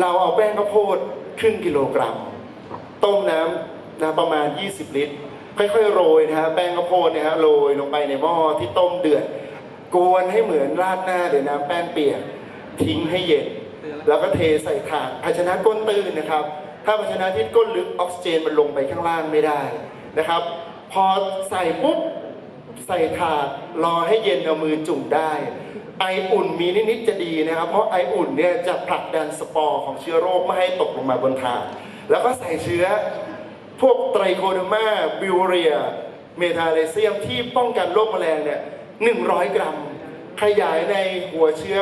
เราเอาแป้งข้าวโพดครึ่งกิโลกรัม ต้มน้ำนะประมาณ 20 ลิตร ค่อยๆ โรยนะฮะแป้งข้าวโพดเนี่ยฮะโรยลงไปในหม้อที่ต้มเดือดกวนให้เหมือนราดหน้าหรือน้ำแป้งเปียกทิ้งให้เย็น แล้วก็เทใส่ถาดภาชนะก้นตื้นนะครับ ถ้าภาชนะที่ก้นลึกออกซิเจนมันลงไปข้างล่างไม่ได้นะครับ พอใส่ปุ๊บ ใส่ถาดรอให้เย็นเอามือจุ่มได้ ไออุ่นมีนิดๆจะดีนะครับ เพราะไออุ่นเนี่ยจะผลักดันสปอร์ของเชื้อโรคไม่ให้ตกลงมาบนถาด แล้วก็ใส่เชื้อพวกไตรโคเดอร์มาบิวเรีย เมทาเลเซียมที่ป้องกันโรคแมลงเนี่ย100 กรัม ขยายในหัวเชื้อ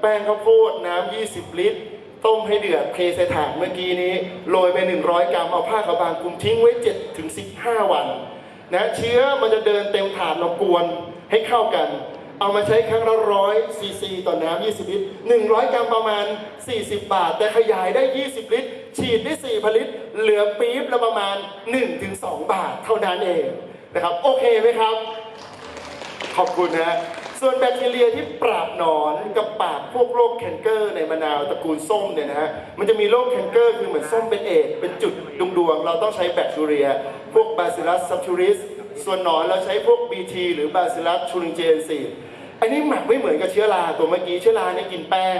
แป้งข้าวโพดน้ำ 20 ลิตร ต้มให้เดือดเทใส่ถาดเมื่อกี้นี้ โรยไป 100 กรัม เอาผ้าขาวบางคลุมทิ้งไว้7ถึง15 วัน นะเชื้อมันจะเดินเต็มถาดเรากวนให้เข้ากัน เอามาใช้ครั้งละร้อยซีซีต่อน้ำ20 ลิตร 100 กรัมประมาณ 40 บาท แต่ขยายได้ 20 ลิตร ฉีดได้4ผลิตเหลือปี๊บละประมาณ 1-2 บาทเท่านั้นเองนะครับ โอเคไหมครับ ขอบคุณนะ ส่วนแบคทีเรียที่ปราบหนอนกับปราบพวกโรคแคนเกอร์ในมะนาวตระกูลส้มเนี่ยนะฮะมันจะมีโรคแคนเกอร์คือเหมือนส้มเป็นเอดเป็นจุดดวงดวงเราต้องใช้แบคทีเรีย พวกบาซิลัสซับทูริสส่วนหนอนเราใช้พวก BT หรือบาซิลัสชูริงเจนซีอันนี้หมักไม่เหมือนกับเชื้อราตัวเมื่อกี้เชื้อราเนี่ยกินแป้ง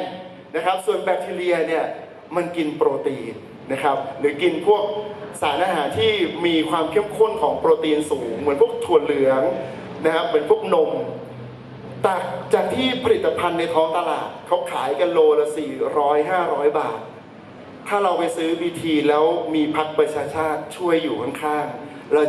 นะครับ ส่วนแบคทีเรียเนี่ยมันกินโปรตีนนะครับหรือกินพวกสารอาหารที่มีความเข้มข้นของโปรตีนสูง เหมือนพวกถั่วเหลืองนะครับเหมือนพวกนม จากจากที่ผลิตภัณฑ์ในท้องตลาดเขาขายกันโลละ 400 500 บาท ถ้าเราไปซื้อบีทีแล้วมีพักประชาชาติช่วยอยู่ข้างๆเราจะ